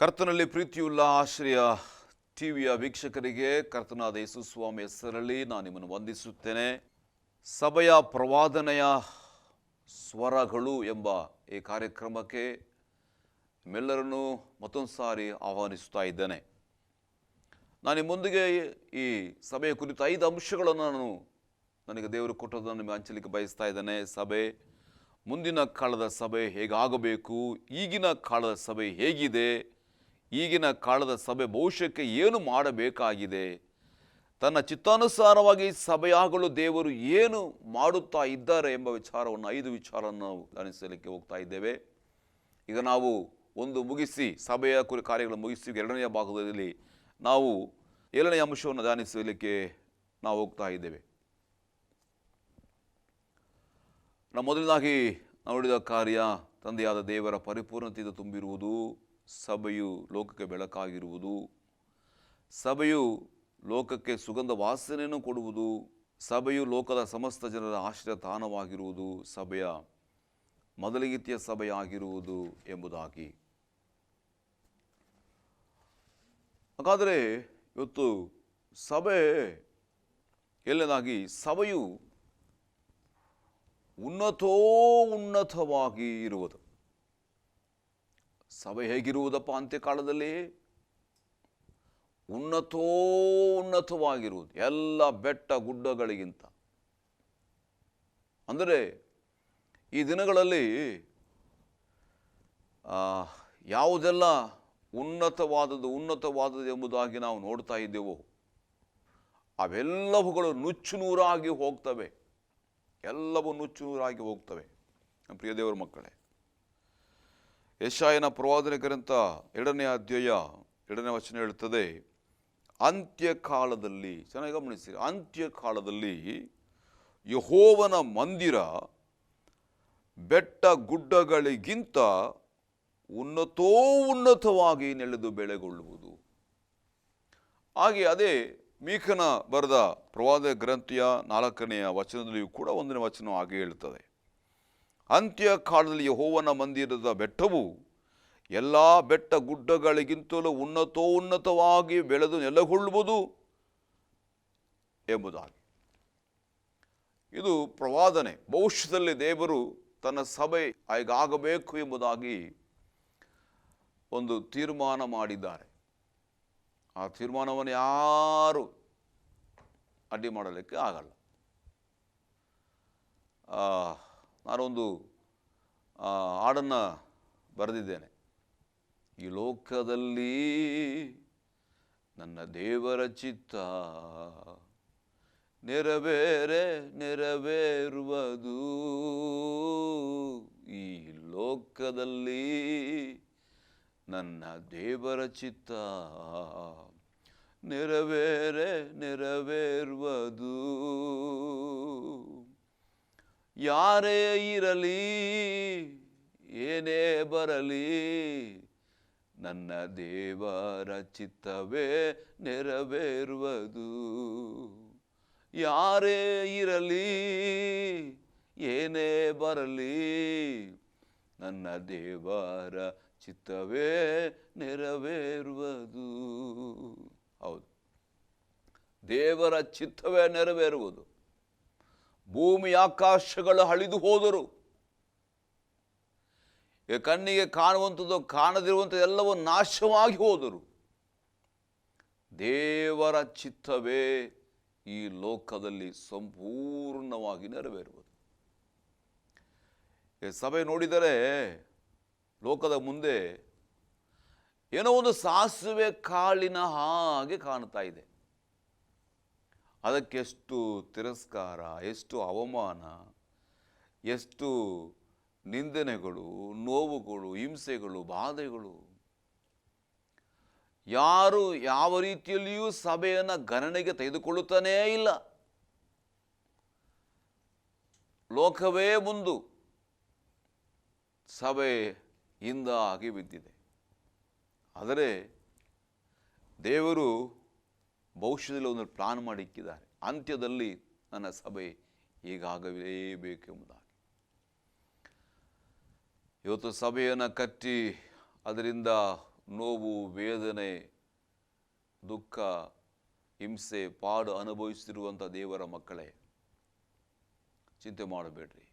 ಕರ್ತನಲ್ಲಿ ಪ್ರೀತಿಯುಳ್ಳ ಆಶ್ರಯ ಟಿವಿಯ ವೀಕ್ಷಕರಿಗೆ ಕರ್ತನಾದ ಯೇಸುಸ್ವಾಮಿ ಹೆಸರಲ್ಲಿ ನಾನು ನಿಮ್ಮನ್ನು ವಂದಿಸುತ್ತೇನೆ. ಸಭೆಯ ಪ್ರವಾದನೆಯ ಸ್ವರಗಳು ಎಂಬ ಈ ಕಾರ್ಯಕ್ರಮಕ್ಕೆ ನಿಮ್ಮೆಲ್ಲರನ್ನೂ ಮತ್ತೊಂದು ಸಾರಿ ಆಹ್ವಾನಿಸುತ್ತಾ ಇದ್ದೇನೆ. ನಾನು ಮುಂದಿಗೆ ಈ ಸಭೆಯ ಕುರಿತು ಐದು ಅಂಶಗಳನ್ನು ನಾನು ನನಗೆ ದೇವರು ಕೊಟ್ಟದನ್ನು ನಿಮಗೆ ಹಂಚಲಿಕ್ಕೆ ಬಯಸ್ತಾ ಇದ್ದೇನೆ. ಸಭೆ, ಮುಂದಿನ ಕಾಲದ ಸಭೆ ಹೇಗಾಗಬೇಕು, ಈಗಿನ ಕಾಲದ ಸಭೆ ಹೇಗಿದೆ ಈಗಿನ ಕಾಲದ ಸಭೆ ಭವಿಷ್ಯಕ್ಕೆ ಏನು ಮಾಡಬೇಕಾಗಿದೆ? ತನ್ನ ಚಿತ್ತಾನುಸಾರವಾಗಿ ಸಭೆಯಾಗಲು ದೇವರು ಏನು ಮಾಡುತ್ತಾ ಇದ್ದಾರೆ ಎಂಬ ವಿಚಾರವನ್ನು, ಐದು ವಿಚಾರವನ್ನು ನಾವು ಧ್ಯಾನಿಸಲಿಕ್ಕೆ ಹೋಗ್ತಾ ಇದ್ದೇವೆ. ಈಗ ನಾವು ಒಂದು ಮುಗಿಸಿ, ಸಭೆಯ ಕುರಿ ಕಾರ್ಯಗಳನ್ನು ಮುಗಿಸಿ ಎರಡನೆಯ ಭಾಗದಲ್ಲಿ ನಾವು ಏಳನೆಯ ಅಂಶವನ್ನು ಧ್ಯಾನಿಸಲಿಕ್ಕೆ ನಾವು ಹೋಗ್ತಾ ಇದ್ದೇವೆ. ನಾವು ಮೊದಲನೇದಾಗಿ ನೋಡಿದ ಕಾರ್ಯ, ತಂದೆಯಾದ ದೇವರ ಪರಿಪೂರ್ಣತೆಯಿಂದ ತುಂಬಿರುವುದು. ಸಭೆಯು ಲೋಕಕ್ಕೆ ಬೆಳಕಾಗಿರುವುದು, ಸಭೆಯು ಲೋಕಕ್ಕೆ ಸುಗಂಧ ವಾಸನೆಯನ್ನು ಕೊಡುವುದು, ಸಭೆಯು ಲೋಕದ ಸಮಸ್ತ ಜನರ ಆಶ್ರಯ ತಾಣವಾಗಿರುವುದು, ಸಭೆಯ ಮೊದಲಿಗಿತ್ಯ ಸಭೆಯಾಗಿರುವುದು ಎಂಬುದಾಗಿ. ಹಾಗಾದರೆ ಇವತ್ತು ಸಭೆ ಎಲ್ಲದಾಗಿ ಸಭೆಯು ಉನ್ನತೋ ಉನ್ನತವಾಗಿ ಇರುವುದು. ಸಭೆ ಹೇಗಿರುವುದಪ್ಪ ಅಂತ್ಯಕಾಲದಲ್ಲಿ? ಉನ್ನತೋ ಉನ್ನತವಾಗಿರುವುದು, ಎಲ್ಲ ಬೆಟ್ಟ ಗುಡ್ಡಗಳಿಗಿಂತ. ಅಂದರೆ ಈ ದಿನಗಳಲ್ಲಿ ಯಾವುದೆಲ್ಲ ಉನ್ನತವಾದದ್ದು ಉನ್ನತವಾದದ್ದು ಎಂಬುದಾಗಿ ನಾವು ನೋಡ್ತಾ ಇದ್ದೇವೋ, ಅವೆಲ್ಲವುಗಳು ನುಚ್ಚು ನೂರಾಗಿ ಹೋಗ್ತವೆ. ಎಲ್ಲವೂ ನುಚ್ಚು ನೂರಾಗಿ ಹೋಗ್ತವೆ. ನಮ್ಮ ಪ್ರಿಯ ದೇವರ ಮಕ್ಕಳೇ ಯಶಾಯನ ಪ್ರವಾದನೆ ಗ್ರಂಥ ಎರಡನೇ ಅಧ್ಯಾಯ ಎರಡನೇ ವಚನ ಹೇಳುತ್ತದೆ, ಅಂತ್ಯಕಾಲದಲ್ಲಿ, ಚೆನ್ನಾಗಿ ಗಮನಿಸಿ, ಅಂತ್ಯಕಾಲದಲ್ಲಿ ಯಹೋವನ ಮಂದಿರ ಬೆಟ್ಟ ಗುಡ್ಡಗಳಿಗಿಂತ ಉನ್ನತೋ ಉನ್ನತವಾಗಿ ನೆಲೆದು ಬೆಳೆಗೊಳ್ಳುವುದು. ಹಾಗೆ ಅದೇ ಮೀಖನ ಬರೆದ ಪ್ರವಾದ ಗ್ರಂಥಿಯ ನಾಲ್ಕನೆಯ ವಚನದಲ್ಲಿಯೂ ಕೂಡ ಒಂದನೇ ವಚನ ಹಾಗೆ ಹೇಳ್ತದೆ ಅಂತ್ಯ ಕಾಲದಲ್ಲಿ ಯೆಹೋವನ ಮಂದಿರದ ಬೆಟ್ಟವು ಎಲ್ಲ ಬೆಟ್ಟ ಗುಡ್ಡಗಳಿಗಿಂತಲೂ ಉನ್ನತೋ ಉನ್ನತವಾಗಿ ಬೆಳೆದು ನೆಲೆಗೊಳ್ಳುವುದು ಎಂಬುದಾಗಿ. ಇದು ಪ್ರವಾದನೆ. ಭವಿಷ್ಯದಲ್ಲಿ ದೇವರು ತನ್ನ ಸಭೆ ಆಗಬೇಕು ಎಂಬುದಾಗಿ ಒಂದು ತೀರ್ಮಾನ ಮಾಡಿದ್ದಾರೆ. ಆ ತೀರ್ಮಾನವನ್ನು ಯಾರು ಅಡ್ಡಿ ಮಾಡಲಿಕ್ಕೆ ಆಗಲ್ಲ. ಆ, ನಾನೊಂದು ಹಾಡನ್ನು ಬರೆದಿದ್ದೇನೆ. ಈ ಲೋಕದಲ್ಲಿ ನನ್ನ ದೇವರ ಚಿತ್ತ ನೆರವೇರೆ, ನೆರವೇರುವುದು. ಈ ಲೋಕದಲ್ಲಿ ನನ್ನ ದೇವರ ಚಿತ್ತ ನೆರವೇರೆ, ನೆರವೇರುವುದು. ಯಾರೇ ಇರಲಿ, ಏನೇ ಬರಲಿ, ನನ್ನ ದೇವರ ಚಿತ್ತವೇ ನೆರವೇರುವುದು. ಯಾರೇ ಇರಲಿ, ಏನೇ ಬರಲಿ, ನನ್ನ ದೇವರ ಚಿತ್ತವೇ ನೆರವೇರುವುದು. ಹೌದು. ದೇವರ ಚಿತ್ತವೇ ನೆರವೇರುವುದು. ಭೂಮಿ ಆಕಾಶಗಳು ಅಳಿದು ಹೋದರು. ಕಣ್ಣಿಗೆ ಕಾಣುವಂಥದ್ದು, ಕಾಣದಿರುವಂಥದ್ದು ಎಲ್ಲವೂ ನಾಶವಾಗಿ ಹೋದರು. ದೇವರ ಚಿತ್ತವೇ ಈ ಲೋಕದಲ್ಲಿ ಸಂಪೂರ್ಣವಾಗಿ ನೆರವೇರುವುದು. ಸಭೆ ನೋಡಿದರೆ ಲೋಕದ ಮುಂದೆ ಏನೋ ಒಂದು ಸಾಸುವೆ ಕಾಳಿನ ಹಾಗೆ ಕಾಣ್ತಾ ಇದೆ. ಅದಕ್ಕೆಷ್ಟು ತಿರಸ್ಕಾರ, ಎಷ್ಟು ಅವಮಾನ, ಎಷ್ಟು ನಿಂದನೆಗಳು, ನೋವುಗಳು, ಹಿಂಸೆಗಳು, ಬಾಧೆಗಳು. ಯಾರು ಯಾವ ರೀತಿಯಲ್ಲಿಯೂ ಸಭೆಯನ್ನು ಗಣನೆಗೆ ತೆಗೆದುಕೊಳ್ಳುತ್ತಾನೇ ಇಲ್ಲ. ಲೋಕವೇ ಮುಂದು ಸಭೆ ಹಿಂದ ಆಗಿ ಬಿದ್ದಿದೆ. ಆದರೆ ದೇವರು ಭವಿಷ್ಯದಲ್ಲಿ ಒಂದು ಪ್ಲಾನ್ ಮಾಡಿಕ್ಕಿದ್ದಾರೆ. ಅಂತ್ಯದಲ್ಲಿ ನನ್ನ ಸಭೆ ಹೀಗಾಗಲೇಬೇಕೆಂಬುದಾಗಿ. ಇವತ್ತು ಸಭೆಯನ್ನು ಕಟ್ಟಿ ಅದರಿಂದ ನೋವು, ವೇದನೆ, ದುಃಖ, ಹಿಂಸೆ, ಪಾಡು ಅನುಭವಿಸುತ್ತಿರುವಂಥ ದೇವರ ಮಕ್ಕಳೇ, ಚಿಂತೆ ಮಾಡಬೇಡ್ರಿ.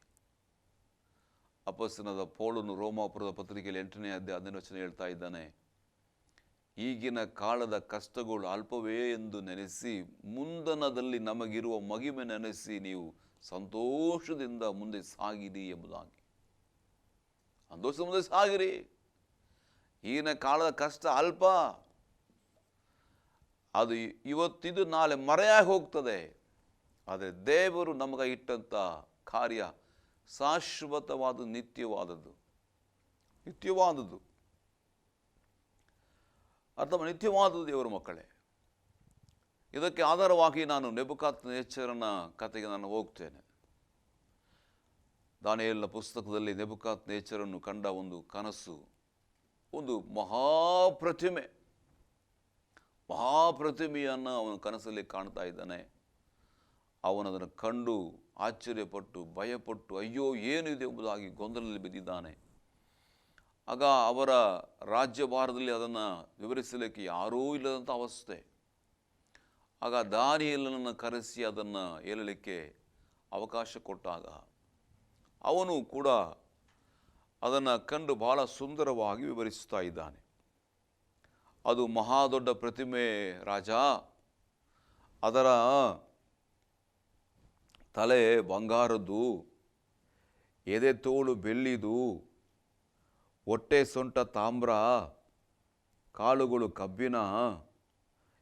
ಅಪಸ್ಸನದ ಪೋಳನ್ನು ರೋಮಾಪುರದ ಪತ್ರಿಕೆಯಲ್ಲಿ ಎಂಟನೇ ಅಧ್ಯಾಯ ಹದಿನೈದು ವಚನ ಹೇಳ್ತಾ ಇದ್ದಾನೆ. ಈಗಿನ ಕಾಲದ ಕಷ್ಟಗಳು ಅಲ್ಪವೇ ಎಂದು ನೆನೆಸಿ ಮುಂದನದಲ್ಲಿ ನಮಗಿರುವ ಮಗಿಮೆ ನೆನೆಸಿ ನೀವು ಸಂತೋಷದಿಂದ ಮುಂದೆ ಸಾಗಿರಿ ಎಂಬುದಾಗಿ. ಸಂತೋಷ ಮುಂದೆ ಸಾಗಿರಿ. ಈಗಿನ ಕಾಲದ ಕಷ್ಟ ಅಲ್ಪ. ಅದು ಇವತ್ತಿದು ನಾಳೆ ಮರೆಯಾಗಿ ಹೋಗ್ತದೆ. ಆದರೆ ದೇವರು ನಮಗೆ ಇಟ್ಟಂಥ ಕಾರ್ಯ ಶಾಶ್ವತವಾದ ನಿತ್ಯವಾದದ್ದು. ನಿತ್ಯವಾದದ್ದು. ಅಥವಾ ನಿತ್ಯವಾದ ದೇವರ ಮಕ್ಕಳೇ. ಇದಕ್ಕೆ ಆಧಾರವಾಗಿ ನಾನು ನೆಬುಕಾತ್ ನೇಚರನ ಕತೆಗೆ ನಾನು ಹೋಗ್ತೇನೆ. ದಾನಿಯಲ್ಲ ಪುಸ್ತಕದಲ್ಲಿ ನೆಬುಕಾತ್ ನೇಚರನ್ನು ಕಂಡ ಒಂದು ಕನಸು, ಒಂದು ಮಹಾಪ್ರತಿಮೆ. ಮಹಾಪ್ರತಿಮೆಯನ್ನು ಅವನು ಕನಸಲ್ಲಿ ಕಾಣ್ತಾ ಇದ್ದಾನೆ. ಅವನು ಅದನ್ನು ಕಂಡು ಆಶ್ಚರ್ಯಪಟ್ಟು ಭಯಪಟ್ಟು, ಅಯ್ಯೋ, ಏನಿದೆ ಎಂಬುದಾಗಿ ಗೊಂದಲದಲ್ಲಿ ಬಿದ್ದಿದ್ದಾನೆ. ಆಗ ಅವರ ರಾಜ್ಯಭಾರದಲ್ಲಿ ಅದನ್ನು ವಿವರಿಸಲಿಕ್ಕೆ ಯಾರೂ ಇಲ್ಲದಂಥ ಅವಸ್ಥೆ. ಆಗ ದಾನಿಯಲ್ಲನನ್ನು ಕರೆಸಿ ಅದನ್ನು ಹೇಳಲಿಕ್ಕೆ ಅವಕಾಶ ಕೊಟ್ಟಾಗ ಅವನು ಕೂಡ ಅದನ್ನು ಕಂಡು ಬಹಳ ಸುಂದರವಾಗಿ ವಿವರಿಸ್ತಾ ಇದ್ದಾನೆ. ಅದು ಮಹಾದೊಡ್ಡ ಪ್ರತಿಮೆ ರಾಜ. ಅದರ ತಲೆ ಬಂಗಾರದ್ದು, ಎದೆ ತೋಳು ಬೆಳ್ಳಿದು ಹೊಟ್ಟೆ ಸೊಂಟ ತಾಮ್ರ ಕಾಳುಗಳು ಕಬ್ಬಿನ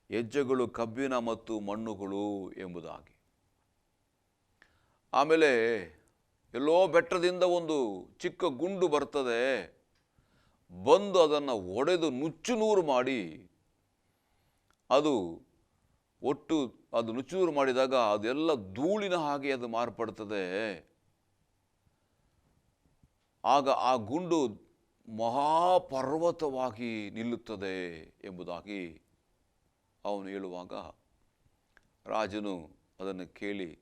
ಹೆಜ್ಜೆಗಳು ಕಬ್ಬಿನ ಮತ್ತು ಮಣ್ಣುಗಳು ಎಂಬುದಾಗಿ. ಆಮೇಲೆ ಎಲ್ಲೋ ಬೆಟ್ಟದಿಂದ ಒಂದು ಚಿಕ್ಕ ಗುಂಡು ಬರ್ತದೆ. ಬಂದು ಅದನ್ನು ಒಡೆದು ನುಚ್ಚು ನೂರು ಮಾಡಿ, ಅದು ಒಟ್ಟು ಅದು ನುಚ್ಚುನೂರು ಮಾಡಿದಾಗ ಅದೆಲ್ಲ ಧೂಳಿನ ಹಾಗೆ ಅದು ಮಾರ್ಪಡ್ತದೆ. ಆಗ ಆ ಗುಂಡು ಮಹಾಪರ್ವತವಾಗಿ ನಿಲ್ಲುತ್ತದೆ ಎಂಬುದಾಗಿ ಅವನು ಹೇಳುವಾಗ ರಾಜನು ಅದನ್ನು ಕೇಳಿ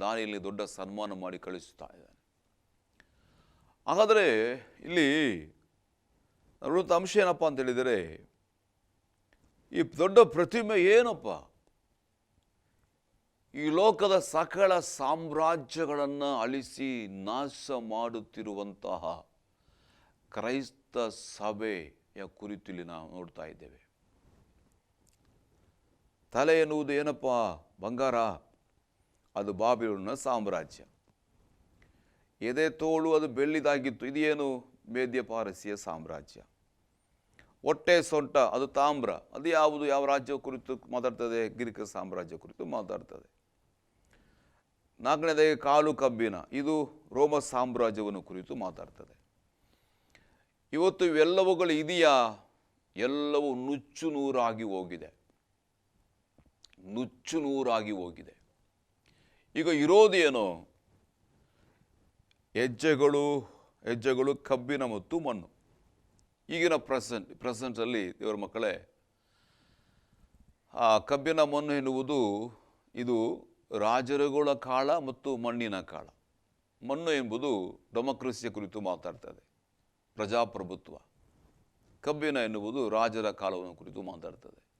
ದಾನಿಯಲ್ಲಿ ದೊಡ್ಡ ಸನ್ಮಾನ ಮಾಡಿ ಕಳಿಸುತ್ತಾ ಇದ್ದಾನೆ. ಹಾಗಾದರೆ ಇಲ್ಲಿ ನೋಡುವಂಥ ಅಂಶ ಏನಪ್ಪ ಅಂತ ಹೇಳಿದರೆ ಈ ದೊಡ್ಡ ಪ್ರತಿಮೆ ಏನಪ್ಪ? ಈ ಲೋಕದ ಸಕಲ ಸಾಮ್ರಾಜ್ಯಗಳನ್ನು ಅಳಿಸಿ ನಾಶ ಮಾಡುತ್ತಿರುವಂತಹ ಕ್ರೈಸ್ತ ಸಭೆಯ ಕುರಿತು ಇಲ್ಲಿ ನಾವು ನೋಡ್ತಾ ಇದ್ದೇವೆ. ತಲೆ ಎನ್ನುವುದು ಏನಪ್ಪ? ಬಂಗಾರ. ಅದು ಬಾಬಿಲೋನ ಸಾಮ್ರಾಜ್ಯ. ಎದೆ ತೋಳು ಅದು ಬೆಳ್ಳಿದಾಗಿತ್ತು. ಇದೇನು? ಮೇದ್ಯ ಪಾರಸಿಯ ಸಾಮ್ರಾಜ್ಯ. ಹೊಟ್ಟೆ ಸೊಂಟ ಅದು ತಾಮ್ರ. ಅದು ಯಾವುದು? ಯಾವ ರಾಜ್ಯ ಕುರಿತು ಮಾತಾಡ್ತದೆ? ಗ್ರೀಕ ಸಾಮ್ರಾಜ್ಯ ಕುರಿತು ಮಾತಾಡ್ತದೆ. ನಾಲ್ಕನೇದಾಗಿ ಕಾಲು ಕಬ್ಬಿನ ಇದು ರೋಮ ಸಾಮ್ರಾಜ್ಯವನ್ನು ಕುರಿತು ಮಾತಾಡ್ತದೆ. ಇವತ್ತು ಇವೆಲ್ಲವುಗಳು ಇದೆಯಾ? ಎಲ್ಲವೂ ನುಚ್ಚು ನೂರಾಗಿ ಹೋಗಿದೆ. ನುಚ್ಚು ನೂರಾಗಿ ಹೋಗಿದೆ. ಈಗ ಇರೋದೇನೋ ಹೆಜ್ಜೆಗಳು ಹೆಜ್ಜೆಗಳು ಕಬ್ಬಿನ ಮತ್ತು ಮಣ್ಣು. ಈಗಿನ ಪ್ರೆಸೆಂಟ್, ಪ್ರೆಸೆಂಟಲ್ಲಿ ದೇವರ ಮಕ್ಕಳೇ, ಆ ಕಬ್ಬಿನ ಮಣ್ಣು ಎನ್ನುವುದು ಇದು ರಾಜರುಗಳ ಕಾಳ ಮತ್ತು ಮಣ್ಣಿನ ಕಾಳ. ಮಣ್ಣು ಎಂಬುದು ಡೆಮೊಕ್ರಸಿಯ ಕುರಿತು ಮಾತಾಡ್ತದೆ. ಪ್ರಜಾಪ್ರಭುತ್ವ. ಕಬ್ಬಿನ ಎನ್ನುವುದು ರಾಜರ ಕಾಲವನ್ನು ಕುರಿತು ಮಾತಾಡ್ತದೆ.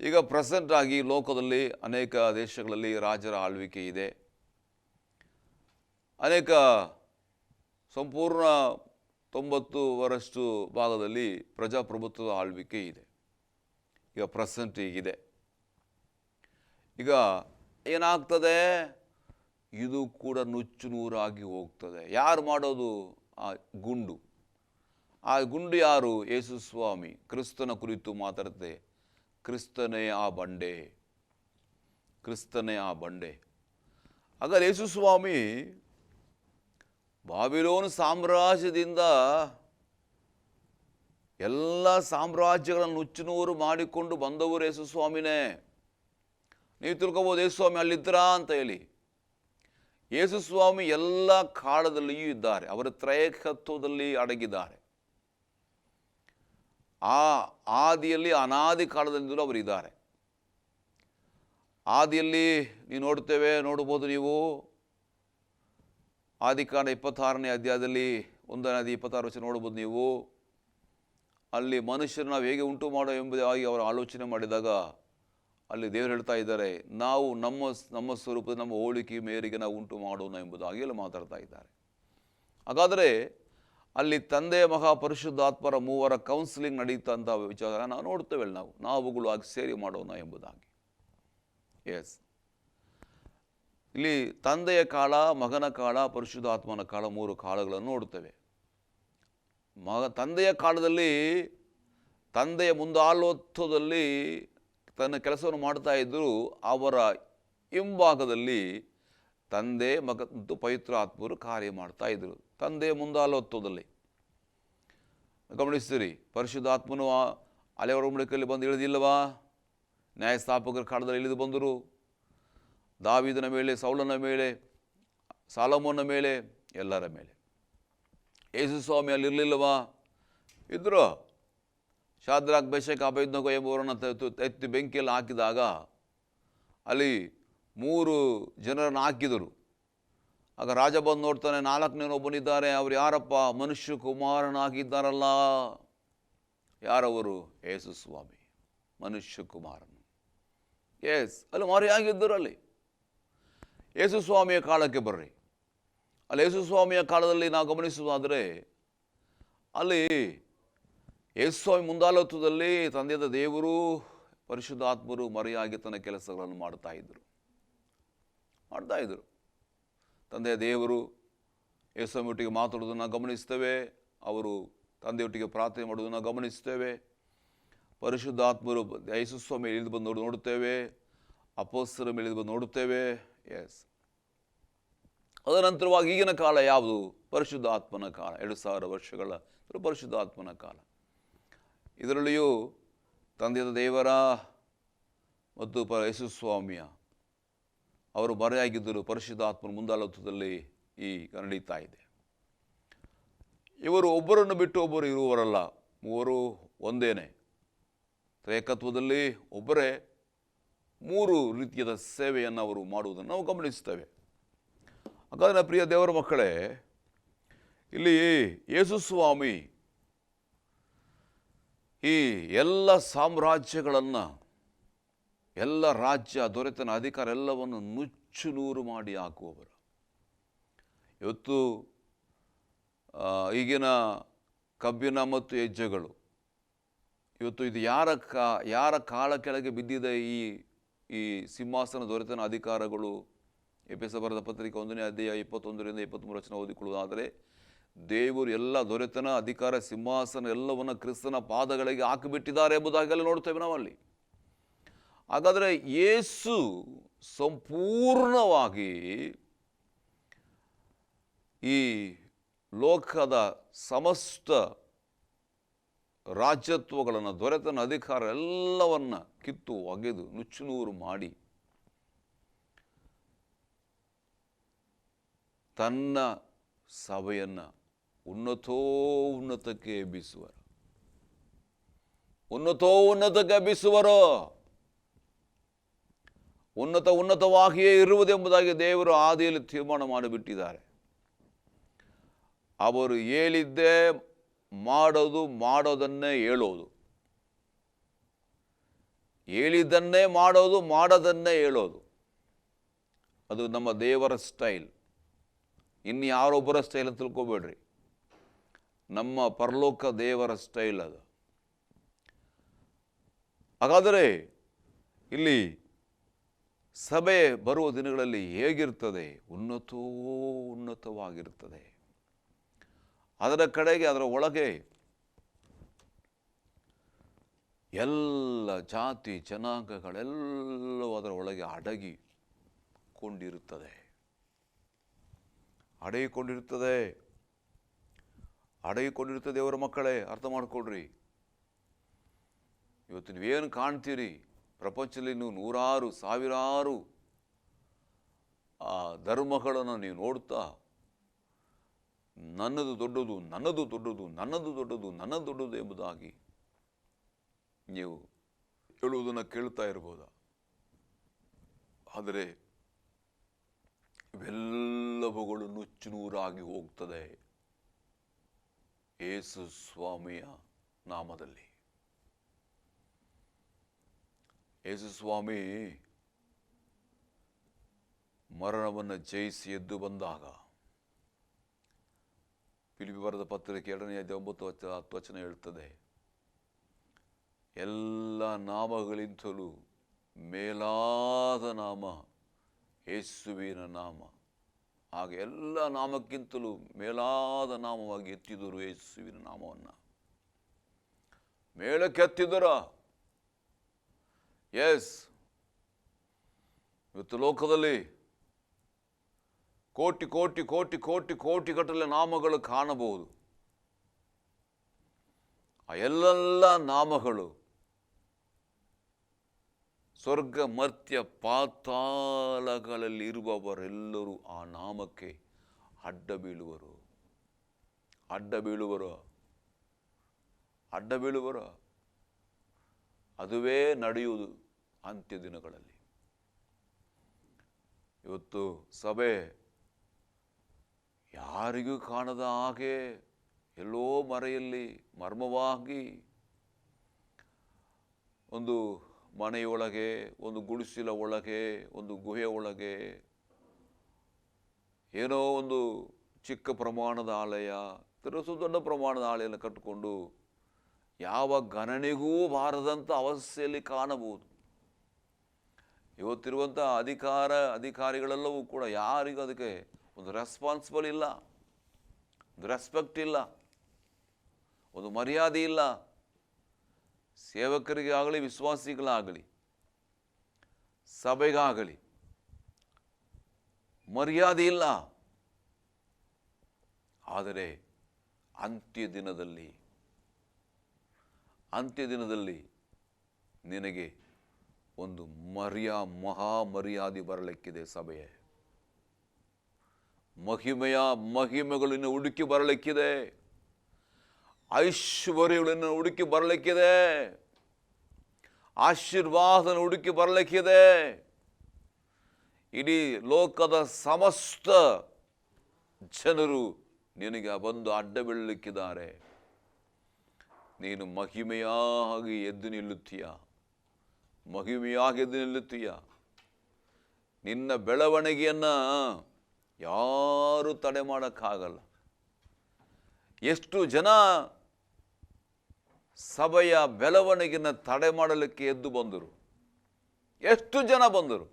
ಈಗ ಪ್ರೆಸೆಂಟ್ ಆಗಿ ಲೋಕದಲ್ಲಿ ಅನೇಕ ದೇಶಗಳಲ್ಲಿ ರಾಜರ ಆಳ್ವಿಕೆ ಇದೆ. ಅನೇಕ ಸಂಪೂರ್ಣ ತೊಂಬತ್ತು ವರಷ್ಟು ಭಾಗದಲ್ಲಿ ಪ್ರಜಾಪ್ರಭುತ್ವದ ಆಳ್ವಿಕೆ ಇದೆ. ಈಗ ಪ್ರೆಸೆಂಟ್ ಈಗಿದೆ ಈಗ ಏನಾಗ್ತದೆ? ಇದು ಕೂಡ ನುಚ್ಚು ನೂರಾಗಿ ಹೋಗ್ತದೆ. ಯಾರು ಮಾಡೋದು? ಆ ಗುಂಡು. ಆ ಗುಂಡು ಯಾರು? ಯೇಸು ಸ್ವಾಮಿ. ಕ್ರಿಸ್ತನ ಕುರಿತು ಮಾತಾಡುತ್ತೆ. ಕ್ರಿಸ್ತನೇ ಆ ಬಂಡೆ. ಕ್ರಿಸ್ತನೇ ಆ ಬಂಡೆ. ಹಾಗಾದ್ರೆ ಯೇಸು ಸ್ವಾಮಿ, ಬಾಬಿಲೋನ್ ಸಾಮ್ರಾಜ್ಯದಿಂದ ಎಲ್ಲ ಸಾಮ್ರಾಜ್ಯಗಳನ್ನು ನುಚ್ಚುನೂರು ಮಾಡಿಕೊಂಡು ಬಂದವರು ಯೇಸು ಸ್ವಾಮಿನೇ. ನೀವು ತಿಳ್ಕೊಬೋದು ಯೇಸು ಸ್ವಾಮಿ ಅಲ್ಲಿದ್ದರಾ ಅಂತ ಹೇಳಿ. ಯೇಸು ಸ್ವಾಮಿ ಎಲ್ಲ ಕಾಲದಲ್ಲಿಯೂ ಇದ್ದಾರೆ. ಅವರ ತ್ರಯಕತ್ವದಲ್ಲಿ ಅಡಗಿದ್ದಾರೆ. ಆ ಆದಿಯಲ್ಲಿ ಅನಾದಿ ಕಾಲದಿಂದಲೂ ಅವರು ಇದ್ದಾರೆ. ಆದಿಯಲ್ಲಿ ನೀವು ನೋಡ್ತೇವೆ ನೋಡ್ಬೋದು ನೀವು. ಆದಿಕಾಂಡ ಇಪ್ಪತ್ತಾರನೇ ಅಧ್ಯಾಯದಲ್ಲಿ ಒಂದನೇ ಅದಿ ಇಪ್ಪತ್ತಾರು ವರ್ಷ ನೋಡ್ಬೋದು ನೀವು. ಅಲ್ಲಿ ಮನುಷ್ಯರನ್ನ ನಾವು ಹೇಗೆ ಉಂಟು ಮಾಡೋ ಎಂಬುದಾಗಿ ಅವರು ಆಲೋಚನೆ ಮಾಡಿದಾಗ ಅಲ್ಲಿ ದೇವರು ಹೇಳ್ತಾ ಇದ್ದಾರೆ, ನಾವು ನಮ್ಮ ನಮ್ಮ ಸ್ವರೂಪದ ನಮ್ಮ ಹೋಳಿಕೆ ಮೇರೆಗೆ ನಾವು ಉಂಟು ಮಾಡೋಣ ಎಂಬುದಾಗಿ ಅಲ್ಲಿ ಮಾತಾಡ್ತಾ ಇದ್ದಾರೆ. ಹಾಗಾದರೆ ಅಲ್ಲಿ ತಂದೆ ಮಹಾ ಪರಿಶುದ್ಧಾತ್ಮರ ಮೂವರ ಕೌನ್ಸಿಲಿಂಗ್ ನಡೀತಂಥ ವಿಚಾರ ನಾವು ನೋಡ್ತೇವೆ ನಾವು. ನಾವುಗಳು ಆಗಿ ಸೇರಿ ಮಾಡೋಣ ಎಂಬುದಾಗಿ. ಎಸ್ ಇಲ್ಲಿ ತಂದೆಯ ಕಾಲ ಮಗನ ಕಾಲ ಪರಿಶುದ್ಧಾತ್ಮನ ಕಾಲ ಮೂರು ಕಾಲಗಳನ್ನು ನೋಡುತ್ತೇವೆ ಮಗ, ತಂದೆಯ ಕಾಲದಲ್ಲಿ, ತಂದೆಯ ಮುಂದಾಲೋತ್ವದಲ್ಲಿ ತನ್ನ ಕೆಲಸವನ್ನು ಮಾಡ್ತಾ ಇದ್ದರೂ ಅವರ ಹಿಂಭಾಗದಲ್ಲಿ ತಂದೆ, ಮಗ ಮತ್ತು ಪವಿತ್ರ ಆತ್ಮರು ಕಾರ್ಯ ಮಾಡ್ತಾ ಇದ್ದರು ತಂದೆಯ ಮುಂದಾಲೋತ್ವದಲ್ಲಿ ಗಮನಿಸ್ತೀರಿ, ಪರಿಶುದ್ಧಾತ್ಮನು ಅಲೆಯವರ ಮುಡಿಕಲ್ಲಿ ಬಂದು ಇಳಿದಿಲ್ಲವಾ? ನ್ಯಾಯಸ್ಥಾಪಕರ ಕಾಲದಲ್ಲಿ ಇಳಿದು ಬಂದರು. ದಾವಿದನ ಮೇಲೆ, ಸೌಲನ ಮೇಲೆ, ಸಾಲಮೋನ ಮೇಲೆ, ಎಲ್ಲರ ಮೇಲೆ. ಯೇಸು ಸ್ವಾಮಿ ಅಲ್ಲಿ ಇರಲಿಲ್ಲವಾ? ಇದ್ರು ಶಾದ್ರಾಕ್ ಬೇಷಕ್ ಅಭೈದ್ನಗೋ ಎಂಬುವರನ್ನು ಎತ್ತಿ ಬೆಂಕಿಯಲ್ಲಿ ಹಾಕಿದಾಗ ಅಲ್ಲಿ ಮೂರು ಜನರನ್ನು ಹಾಕಿದರು. ಆಗ ರಾಜ ಬಂದು ನೋಡ್ತಾನೆ ನಾಲ್ಕನೇ ಒಬ್ಬನಿದ್ದಾರೆ, ಅವ್ರು ಯಾರಪ್ಪ? ಮನುಷ್ಯ ಕುಮಾರನಾಗಿದ್ದಾರಲ್ಲ. ಯಾರವರು? ಯೇಸು ಸ್ವಾಮಿ, ಮನುಷ್ಯ ಕುಮಾರನು. ಎಸ್ ಅಲ್ಲಿ ಮಾರಿಯಾಗಿದ್ದರು ಅಲ್ಲಿ. ಯೇಸು ಸ್ವಾಮಿಯ ಕಾಲಕ್ಕೆ ಬರ್ರಿ. ಅಲ್ಲಿ ಯೇಸು ಸ್ವಾಮಿಯ ಕಾಲದಲ್ಲಿ ನಾವು ಗಮನಿಸುವುದಾದರೆ, ಅಲ್ಲಿ ಯೇಸು ಸ್ವಾಮಿ ಮುಂದಾಲೋತ್ವದಲ್ಲಿ ತಂದೆಯಾದ ದೇವರು, ಪರಿಶುದ್ಧಾತ್ಮರು ಮರೆಯಾಗಿ ತನ್ನ ಕೆಲಸಗಳನ್ನು ಮಾಡ್ತಾ ಇದ್ದರು ಮಾಡ್ತಾ ಇದ್ದರು ತಂದೆಯ ದೇವರು ಯೇಸುಸ್ವಾಮಿ ಒಟ್ಟಿಗೆ ಮಾತಾಡೋದನ್ನು ಗಮನಿಸ್ತೇವೆ ಅವರು ತಂದೆಯೊಟ್ಟಿಗೆ ಪ್ರಾರ್ಥನೆ ಮಾಡೋದನ್ನು ಗಮನಿಸ್ತೇವೆ ಪರಿಶುದ್ಧಾತ್ಮರು ಯೇಸುಸ್ವಾಮಿ ಇಳಿದು ಬಂದು ನೋಡಿ ನೋಡುತ್ತೇವೆ. ಅಪೋಸ್ತರ ಮೇಲೆ ಬಂದು ನೋಡುತ್ತೇವೆ. ಎಸ್ ಅದರ ನಂತರವಾಗಿ ಈಗಿನ ಕಾಲ ಯಾವುದು? ಪರಿಶುದ್ಧ ಆತ್ಮನ ಕಾಲ. ಎರಡು ಸಾವಿರ ವರ್ಷಗಳ ಪರಿಶುದ್ಧ ಆತ್ಮನ ಕಾಲ. ಇದರಲ್ಲಿಯೂ ತಂದೆಯ ದೇವರ ಮತ್ತು ಪ ಯೇಸುಸ್ವಾಮಿಯ ಅವರು ಬರೆಯಾಗಿದ್ದರೂ ಪರಿಶುದ್ಧ ಮುಂದಾಲೋತ್ವದಲ್ಲಿ ಈ ನಡೀತಾ ಇದೆ. ಇವರು ಒಬ್ಬರನ್ನು ಬಿಟ್ಟು ಒಬ್ಬರು ಇರುವವರಲ್ಲ, ಮೂವರು ಒಂದೇನೆ. ತ್ರೇಕತ್ವದಲ್ಲಿ ಒಬ್ಬರೇ, ಮೂರು ರೀತಿಯದ ಸೇವೆಯನ್ನು ಅವರು ಮಾಡುವುದನ್ನು ನಾವು ಗಮನಿಸ್ತೇವೆ ಹಾಗಾದರೆ ಪ್ರಿಯ ದೇವರ ಮಕ್ಕಳೇ, ಇಲ್ಲಿ ಯೇಸು ಸ್ವಾಮಿ ಈ ಎಲ್ಲ ಸಾಮ್ರಾಜ್ಯಗಳನ್ನು ಎಲ್ಲ ರಾಜ್ಯ ದೊರೆತನ ಅಧಿಕಾರ ಎಲ್ಲವನ್ನು ನುಚ್ಚು ನೂರು ಮಾಡಿ ಹಾಕುವವರು. ಇವತ್ತು ಈಗಿನ ಕಬ್ಬಿನ ಮತ್ತು ಹೆಜ್ಜೆಗಳು. ಇವತ್ತು ಇದು ಯಾರ ಕಾ, ಯಾರ ಕಾಳ ಕೆಳಗೆ ಬಿದ್ದಿದೆ ಈ ಈ ಸಿಂಹಾಸನ ದೊರೆತನ ಅಧಿಕಾರಗಳು? ಎಪಿಸ ಬರೆದ ಪತ್ರಿಕೆ ಒಂದನೇ ಅಧ್ಯಾಯ ಇಪ್ಪತ್ತೊಂದರಿಂದ ಇಪ್ಪತ್ತ್ಮೂರು ವಚನ ಓದಿಕೊಳ್ಳುವುದಾದರೆ, ದೇವರು ಎಲ್ಲ ದೊರೆತನ, ಅಧಿಕಾರ, ಸಿಂಹಾಸನ ಎಲ್ಲವನ್ನು ಕ್ರಿಸ್ತನ ಪಾದಗಳಿಗೆ ಹಾಕಿಬಿಟ್ಟಿದ್ದಾರೆ ಎಂಬುದಾಗೆಲ್ಲ ನೋಡ್ತೇವೆ ನಾವಲ್ಲಿ. ಹಾಗಾದರೆ ಯೇಸು ಸಂಪೂರ್ಣವಾಗಿ ಈ ಲೋಕದ ಸಮಸ್ತ ರಾಜ್ಯತ್ವಗಳನ್ನು ದೊರೆತನ ಅಧಿಕಾರ ಎಲ್ಲವನ್ನು ಕಿತ್ತು ಒಗೆದು ನುಚ್ಚುನೂರು ಮಾಡಿ ತನ್ನ ಸಭೆಯನ್ನು ಉನ್ನತೋ ಉನ್ನತಕ್ಕೆ ಎಬ್ಬಿಸುವರು. ಉನ್ನತೋ ಉನ್ನತಕ್ಕೆ ಎಬ್ಬಿಸುವರು. ಉನ್ನತ ಉನ್ನತವಾಗಿಯೇ ಇರುವುದೆಂಬುದಾಗಿ ದೇವರು ಆದಿಯಲ್ಲಿ ತೀರ್ಮಾನ ಮಾಡಿಬಿಟ್ಟಿದ್ದಾರೆ. ಅವರು ಹೇಳಿದ್ದೇ ಮಾಡೋದು ಮಾಡೋದನ್ನೇ ಹೇಳೋದು. ಹೇಳಿದ್ದನ್ನೇ ಮಾಡೋದು ಮಾಡೋದನ್ನೇ ಹೇಳೋದು. ಅದು ನಮ್ಮ ದೇವರ ಸ್ಟೈಲ್. ಇನ್ನು ಯಾರೊಬ್ಬರ ಸ್ಟೈಲ್ ತಿಳ್ಕೊಬೇಡ್ರಿ. ನಮ್ಮ ಪರಲೋಕ ದೇವರ ಸ್ಟೈಲ್ ಅದು. ಹಾಗಾದರೆ ಇಲ್ಲಿ ಸಭೆ ಬರುವ ದಿನಗಳಲ್ಲಿ ಹೇಗಿರ್ತದೆ? ಉನ್ನತೋ ಉನ್ನತವಾಗಿರ್ತದೆ. ಅದರ ಕಡೆಗೆ, ಅದರ ಒಳಗೆ ಎಲ್ಲ ಜಾತಿ, ಜನಾಂಗಗಳೆಲ್ಲವೂ ಅದರ ಒಳಗೆ ಅಡಗಿ ಕೊಂಡಿರುತ್ತದೆ ಅಡಗಿಕೊಂಡಿರುತ್ತದೆ. ಅಡಗಿಕೊಂಡಿರುತ್ತದೆ ದೇವರ ಮಕ್ಕಳೇ, ಅರ್ಥ ಮಾಡಿಕೊಡ್ರಿ ಇವತ್ತು ನೀವೇನು ಕಾಣ್ತೀರಿ? ಪ್ರಪಂಚದಲ್ಲಿ ನೀವು ನೂರಾರು, ಸಾವಿರಾರು, ಆ, ಧರ್ಮಗಳನ್ನು ನೀವು ನೋಡ್ತಾ, ನನ್ನದು ದೊಡ್ಡದು ನನ್ನದು ದೊಡ್ಡದು ನನ್ನದು ದೊಡ್ಡದು ನನ್ನದು ದೊಡ್ಡದು ಎಂಬುದಾಗಿ ನೀವು ಹೇಳುವುದನ್ನು ಕೇಳ್ತಾ ಇರ್ಬೋದ ಆದರೆ ಇವೆಲ್ಲವುಗಳು ನುಚ್ಚು ನೂರಾಗಿ ಹೋಗ್ತದೆ. ಏಸು ಸ್ವಾಮಿಯ ನಾಮದಲ್ಲಿ. ಯೇಸು ಸ್ವಾಮಿ ಮರಣವನ್ನು ಜಯಿಸಿ ಎದ್ದು ಬಂದಾಗ ಪಿಲಿಪಿ ಬರೆದ ಪತ್ರಿಕೆ ಎರಡನೇ ಒಂಬತ್ತು ವಚ ಹತ್ತು ವಚನ ಹೇಳ್ತದೆ, ಎಲ್ಲ ನಾಮಗಳಿಂತಲೂ ಮೇಲಾದ ನಾಮ ಯೇಸುವಿನ ನಾಮ. ಹಾಗೆ ಎಲ್ಲ ನಾಮಕ್ಕಿಂತಲೂ ಮೇಲಾದ ನಾಮವಾಗಿ ಎತ್ತಿದರು ಯೇಸುವಿನ ನಾಮವನ್ನು. ಮೇಲಕ್ಕೆತ್ತಿದರ? ಎಸ್ ಇವತ್ತು ಲೋಕದಲ್ಲಿ ಕೋಟಿ ಕೋಟಿ ಕೋಟಿ ಕೋಟಿ ಕೋಟಿ ಗಟ್ಟಲೆ ನಾಮಗಳು ಕಾಣಬಹುದು. ಆ ಎಲ್ಲೆಲ್ಲ ನಾಮಗಳು ಸ್ವರ್ಗ, ಮರ್ತ್ಯ ಪಾತಾಳಗಳಲ್ಲಿರುವವರೆಲ್ಲರೂ ಆ ನಾಮಕ್ಕೆ ಅಡ್ಡ ಬೀಳುವರು. ಅಡ್ಡ ಬೀಳುವರು? ಅಡ್ಡ ಬೀಳುವರು? ಅದುವೇ ನಡೆಯುವುದು ಅಂತ್ಯ ದಿನಗಳಲ್ಲಿ. ಇವತ್ತು ಸಭೆ ಯಾರಿಗೂ ಕಾಣದ ಹಾಗೆ ಎಲ್ಲೋ ಮರೆಯಲ್ಲಿ ಮರ್ಮವಾಗಿ ಒಂದು ಮನೆಯೊಳಗೆ, ಒಂದು ಗುಡಿಸಿಲ ಒಳಗೆ, ಒಂದು ಗುಹೆಯ ಒಳಗೆ, ಏನೋ ಒಂದು ಚಿಕ್ಕ ಪ್ರಮಾಣದ ಆಲಯ, ತಿರುಸು ದೊಡ್ಡ ಪ್ರಮಾಣದ ಆಲಯನ ಕಟ್ಟಿಕೊಂಡು ಯಾವ ಗಣನೆಗೂ ಬಾರದಂಥ ಅವಸ್ಥೆಯಲ್ಲಿ ಕಾಣಬಹುದು. ಇವತ್ತಿರುವಂಥ ಅಧಿಕಾರ, ಅಧಿಕಾರಿಗಳೆಲ್ಲವೂ ಕೂಡ ಯಾರಿಗೂ ಅದಕ್ಕೆ ಒಂದು ರೆಸ್ಪಾನ್ಸಿಬಲ್ ಇಲ್ಲ. ಒಂದು ರೆಸ್ಪೆಕ್ಟ್ ಇಲ್ಲ. ಒಂದು ಮರ್ಯಾದೆ ಇಲ್ಲ. ಸೇವಕರಿಗೆ ಆಗಲಿ, ವಿಶ್ವಾಸಿಗಳಾಗಲಿ, ಸಭೆಗಾಗಲಿ ಮರ್ಯಾದೆ ಇಲ್ಲ. ಆದರೆ ಅಂತ್ಯ ದಿನದಲ್ಲಿ ಅಂತ್ಯ ದಿನದಲ್ಲಿ ನಿನಗೆ ಒಂದು ಮರ್ಯಾ ಮಹಾ ಮರ್ಯಾದೆ ಬರಲಿಕ್ಕಿದೆ ಸಭೆಯ. ಮಹಿಮೆಯ ಮಹಿಮೆಗಳನ್ನು ಹುಡುಕಿ ಬರಲಿಕ್ಕಿದೆ. ಐಶ್ವರ್ಯಗಳನ್ನು ಹುಡುಕಿ ಬರಲಿಕ್ಕಿದೆ. ಆಶೀರ್ವಾದನ ಹುಡುಕಿ ಬರಲಿಕ್ಕಿದೆ. ಇಡೀ ಲೋಕದ ಸಮಸ್ತ ಜನರು ನಿನಗೆ ಬಂದು ಅಡ್ಡ ಬೀಳಲಿಕ್ಕಿದ್ದಾರೆ ನೀನು ಮಹಿಮೆಯಾಗಿ ಎದ್ದು ನಿಲ್ಲುತ್ತೀಯ. ಮಹಿಮೆಯಾಗಿ ಎದ್ದು ನಿಲ್ಲುತ್ತೀಯ. ನಿನ್ನ ಬೆಳವಣಿಗೆಯನ್ನು ಯಾರು ತಡೆ ಮಾಡೋಕ್ಕಾಗಲ್ಲ. ಎಷ್ಟು ಜನ ಸಭೆಯ ಬೆಳವಣಿಗೆನ ತಡೆ ಮಾಡಲಿಕ್ಕೆ ಎದ್ದು ಬಂದರು. ಎಷ್ಟು ಜನ ಬಂದರು.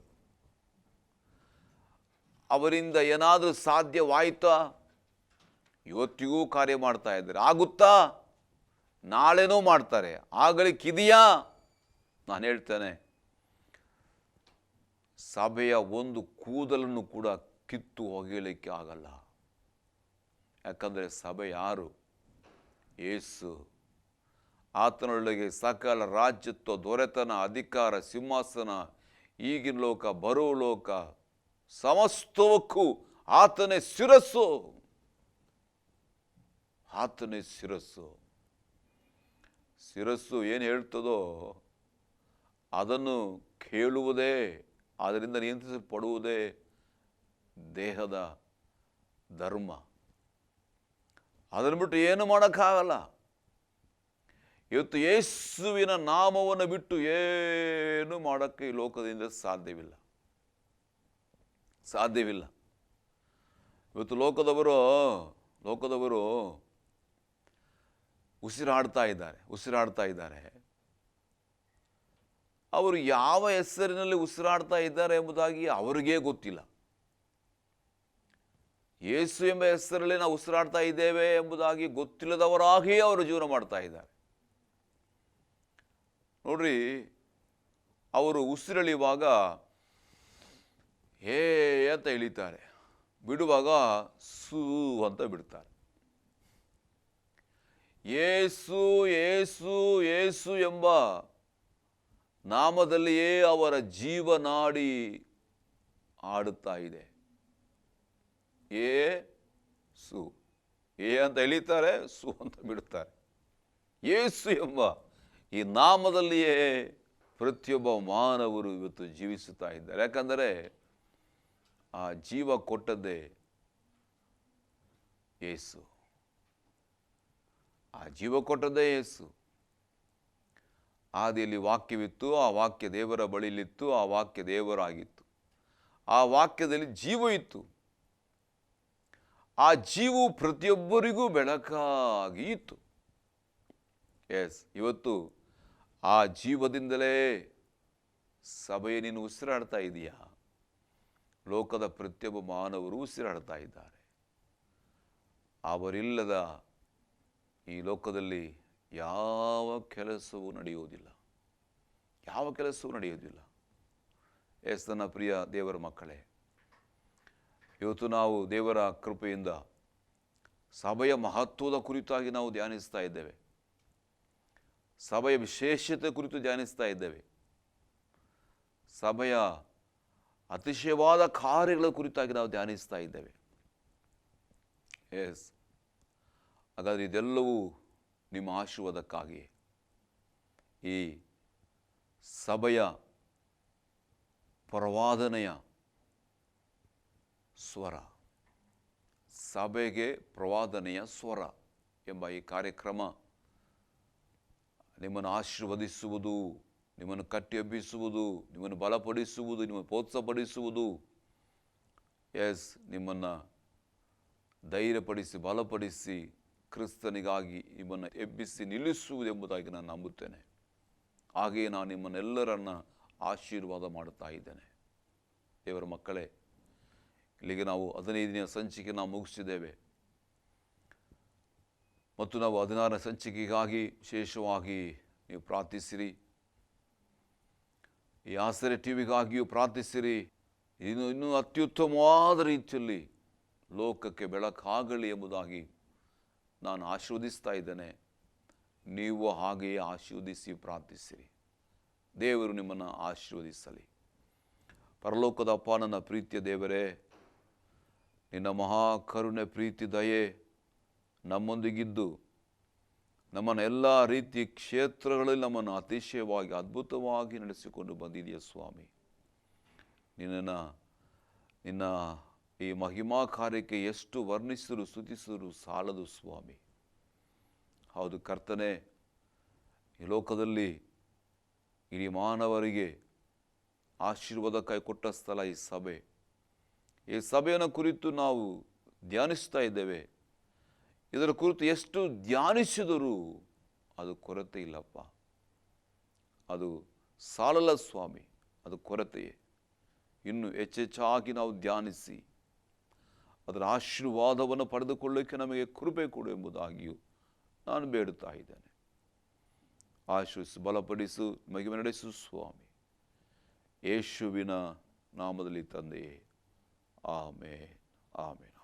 ಅವರಿಂದ ಏನಾದರೂ ಸಾಧ್ಯವಾಯಿತಾ? ಇವತ್ತಿಗೂ ಕಾರ್ಯ ಮಾಡ್ತಾ ಇದ್ದಾರೆ? ಆಗುತ್ತಾ? ನಾಳೆನೂ ಮಾಡ್ತಾರೆ. ಆಗಲಿಕ್ಕಿದೆಯಾ ನಾನು ಹೇಳ್ತೇನೆ. ಸಭೆಯ ಒಂದು ಕೂದಲನ್ನು ಕೂಡ ಕಿತ್ತು ಒಗೆಯಲಿಕ್ಕೆ ಆಗಲ್ಲ. ಯಾಕಂದರೆ ಸಭೆ ಯಾರು? ಏಸು. ಆತನೊಳಗೆ ಸಕಲ ರಾಜ್ಯತ್ವ, ದೊರೆತನ, ಅಧಿಕಾರ, ಸಿಂಹಾಸನ, ಈಗಿನ ಲೋಕ, ಬರುವ ಲೋಕ, ಸಮಸ್ತವಕ್ಕೂ ಆತನೇ ಶಿರಸ್ಸು. ಆತನೇ ಶಿರಸ್ಸು. ಶಿರಸ್ಸು ಏನು ಹೇಳ್ತದೋ ಅದನ್ನು ಕೇಳುವುದೇ, ಅದರಿಂದ ನಿಯಂತ್ರಿಸಲ್ಪಡುವುದೇ ದೇಹದ ಧರ್ಮ. ಅದನ್ನು ಬಿಟ್ಟು ಏನು ಮಾಡೋಕ್ಕಾಗಲ್ಲ. ಇವತ್ತು ಯೇಸುವಿನ ನಾಮವನ್ನು ಬಿಟ್ಟು ಏನು ಮಾಡೋಕ್ಕೆ ಈ ಲೋಕದಿಂದ ಸಾಧ್ಯವಿಲ್ಲ. ಸಾಧ್ಯವಿಲ್ಲ. ಇವತ್ತು ಲೋಕದವರು ಲೋಕದವರು ಉಸಿರಾಡ್ತಾ ಇದ್ದಾರೆ ಉಸಿರಾಡ್ತಾ ಇದ್ದಾರೆ. ಅವರು ಯಾವ ಹೆಸರಿನಲ್ಲಿ ಉಸಿರಾಡ್ತಾ ಇದ್ದಾರೆ ಎಂಬುದಾಗಿ ಅವರಿಗೇ ಗೊತ್ತಿಲ್ಲ. ಯೇಸು ಎಂಬ ಹೆಸರಲ್ಲಿ ನಾವು ಉಸಿರಾಡ್ತಾ ಇದ್ದೇವೆ ಎಂಬುದಾಗಿ ಗೊತ್ತಿಲ್ಲದವರಾಗಿಯೇ ಅವರು ಜೀವನ ಮಾಡ್ತಾ ಇದ್ದಾರೆ. ನೋಡ್ರಿ, ಅವರು ಉಸಿರೆಳೆಯುವಾಗ, ಹೇ ಅಂತ ಇಳಿತಾರೆ ಬಿಡುವಾಗ ಸೂ ಅಂತ ಬಿಡ್ತಾರೆ. ಏಸು ಏಸು ಏಸು ಎಂಬ ನಾಮದಲ್ಲಿಯೇ ಅವರ ಜೀವನಾಡಿ ಆಡುತ್ತಾ ಇದೆ. ಏ ಸು ಏ ಅಂತ ಎಳಿತಾರೆ, ಸು ಅಂತ ಬಿಡುತ್ತಾರೆ. ಏಸು ಎಂಬ ಈ ನಾಮದಲ್ಲಿಯೇ ಪ್ರತಿಯೊಬ್ಬ ಮಾನವರು ಇವತ್ತು ಜೀವಿಸುತ್ತಾ ಇದ್ದಾರೆ. ಯಾಕಂದರೆ ಆ ಜೀವ ಕೊಟ್ಟದ್ದೇ ಏಸು. ಆ ಜೀವ ಕೊಟ್ಟದ್ದೇ ಯೇಸು. ಆದಿಯಲ್ಲಿ ವಾಕ್ಯವಿತ್ತು, ಆ ವಾಕ್ಯ ದೇವರ ಬಳಿಲಿತ್ತು, ಆ ವಾಕ್ಯ ದೇವರಾಗಿತ್ತು. ಆ ವಾಕ್ಯದಲ್ಲಿ ಜೀವ ಇತ್ತು. ಆ ಜೀವು ಪ್ರತಿಯೊಬ್ಬರಿಗೂ ಬೆಳಕಾಗಿ ಇತ್ತು. ಎಸ್ ಇವತ್ತು ಆ ಜೀವದಿಂದಲೇ ಸಭೆಯ ನೀನು ಉಸಿರಾಡ್ತಾ ಇದೆಯಾ? ಲೋಕದ ಪ್ರತಿಯೊಬ್ಬ ಮಾನವರು ಉಸಿರಾಡ್ತಾ ಇದ್ದಾರೆ. ಅವರಿಲ್ಲದ ಈ ಲೋಕದಲ್ಲಿ ಯಾವ ಕೆಲಸವೂ ನಡೆಯುವುದಿಲ್ಲ. ಯಾವ ಕೆಲಸವೂ ನಡೆಯುವುದಿಲ್ಲ. ಎಸ್ ನನ್ನ ಪ್ರಿಯ ದೇವರ ಮಕ್ಕಳೇ, ಇವತ್ತು ನಾವು ದೇವರ ಕೃಪೆಯಿಂದ ಸಭೆಯ ಮಹತ್ವದ ಕುರಿತಾಗಿ ನಾವು ಧ್ಯಾನಿಸ್ತಾ ಇದ್ದೇವೆ. ಸಭೆಯ ವಿಶೇಷತೆ ಕುರಿತು ಧ್ಯಾನಿಸ್ತಾ ಇದ್ದೇವೆ. ಸಭೆಯ ಅತಿಶಯವಾದ ಕಾರ್ಯಗಳ ಕುರಿತಾಗಿ ನಾವು ಧ್ಯಾನಿಸ್ತಾ ಇದ್ದೇವೆ. ಎಸ್ ಹಾಗಾದರೆ ಇದೆಲ್ಲವೂ ನಿಮ್ಮ ಆಶೀರ್ವಾದಕ್ಕಾಗಿ ಈ ಸಭೆಯ ಪ್ರವಾದನೆಯ ಸ್ವರ, ಸಭೆಗೆ ಪ್ರವಾದನೆಯ ಸ್ವರ ಎಂಬ ಈ ಕಾರ್ಯಕ್ರಮ ನಿಮ್ಮನ್ನು ಆಶೀರ್ವದಿಸುವುದು, ನಿಮ್ಮನ್ನು ಕಟ್ಟಿಯಬ್ಬಿಸುವುದು, ನಿಮ್ಮನ್ನು ಬಲಪಡಿಸುವುದು, ನಿಮ್ಮನ್ನು ಪ್ರೋತ್ಸಾಹಪಡಿಸುವುದು. ಎಸ್ ನಿಮ್ಮನ್ನು ಧೈರ್ಯಪಡಿಸಿ, ಬಲಪಡಿಸಿ ಕ್ರಿಸ್ತನಿಗಾಗಿ ನಿಮ್ಮನ್ನು ಎಬ್ಬಿಸಿ ನಿಲ್ಲಿಸುವುದೆಂಬುದಾಗಿ ನಾನು ನಂಬುತ್ತೇನೆ. ಹಾಗೆಯೇ ನಾನು ನಿಮ್ಮನ್ನೆಲ್ಲರನ್ನು ಆಶೀರ್ವಾದ ಮಾಡುತ್ತಾ ಇದ್ದೇನೆ. ದೇವರ ಮಕ್ಕಳೇ, ಇಲ್ಲಿಗೆ ನಾವು ಹದಿನೈದನೇ ಸಂಚಿಕೆ ನಾವು ಮುಗಿಸಿದ್ದೇವೆ. ಮತ್ತು ನಾವು ಹದಿನಾರನೇ ಸಂಚಿಕೆಗಾಗಿ ವಿಶೇಷವಾಗಿ ನೀವು ಪ್ರಾರ್ಥಿಸಿರಿ. ಈ ಆಸರೆ ಟಿ ವಿಗಾಗಿಯೂ ಪ್ರಾರ್ಥಿಸಿರಿ. ಇನ್ನು ಇನ್ನೂ ಅತ್ಯುತ್ತಮವಾದ ರೀತಿಯಲ್ಲಿ ಲೋಕಕ್ಕೆ ಬೆಳಕಾಗಲಿ ಎಂಬುದಾಗಿ ನಾನು ಆಶೀರ್ವದಿಸ್ತಾ ಇದ್ದೇನೆ. ನೀವು ಹಾಗೆಯೇ ಆಶೀರ್ವದಿಸಿ ಪ್ರಾರ್ಥಿಸಿರಿ. ದೇವರು ನಿಮ್ಮನ್ನು ಆಶೀರ್ವದಿಸಲಿ. ಪರಲೋಕದ ಅಪ್ಪ, ನನ್ನ ಪ್ರೀತಿಯ ದೇವರೇ, ನಿನ್ನ ಮಹಾಕರುಣೆ ಪ್ರೀತಿ, ದಯೆ ನಮ್ಮೊಂದಿಗಿದ್ದು, ನಮ್ಮನ್ನು ಎಲ್ಲ ರೀತಿಯ ಕ್ಷೇತ್ರಗಳಲ್ಲಿ ನಮ್ಮನ್ನು ಅತಿಶಯವಾಗಿ, ಅದ್ಭುತವಾಗಿ ನಡೆಸಿಕೊಂಡು ಬಂದಿದೆಯ ಸ್ವಾಮಿ. ನಿನ್ನನ್ನು, ನಿನ್ನ ಈ ಮಹಿಮಾ ಕಾರ್ಯಕ್ಕೆ ಎಷ್ಟು ವರ್ಣಿಸಿದ್ರು ಸ್ತುತಿಸಿದ್ರು ಸಾಲದು ಸ್ವಾಮಿ. ಹೌದು, ಕರ್ತನೆ, ಈ ಲೋಕದಲ್ಲಿ ಇಡೀ ಮಾನವರಿಗೆ ಆಶೀರ್ವಾದ ಕೈ ಕೊಟ್ಟ ಸ್ಥಳ ಈ ಸಭೆ. ಈ ಸಭೆಯನ್ನು ಕುರಿತು ನಾವು ಧ್ಯಾನಿಸ್ತಾ ಇದ್ದೇವೆ. ಇದರ ಕುರಿತು ಎಷ್ಟು ಧ್ಯಾನಿಸಿದರೂ ಅದು ಕೊರತೆ ಇಲ್ಲಪ್ಪ. ಅದು ಸಾಲಲ್ಲ ಸ್ವಾಮಿ, ಅದು ಕೊರತೆಯೇ. ಇನ್ನು ಹೆಚ್ಚೆಚ್ಚಾಗಿ ನಾವು ಧ್ಯಾನಿಸಿ ಅದರ ಆಶೀರ್ವಾದವನ್ನು ಪಡೆದುಕೊಳ್ಳೋಕ್ಕೆ ನಮಗೆ ಕೃಪೆ ಕೊಡು ಎಂಬುದಾಗಿಯೂ ನಾನು ಬೇಡುತ್ತಾ ಇದ್ದೇನೆ. ಆಶೀರ್ವಿಸು ಬಲಪಡಿಸು ಮಗಿಮೆ ನಡೆಸು ಸ್ವಾಮಿ. ಯೇಸುವಿನ ನಾಮದಲ್ಲಿ ತಂದೆಯೇ. ಆಮೇ ಆಮೇನ್.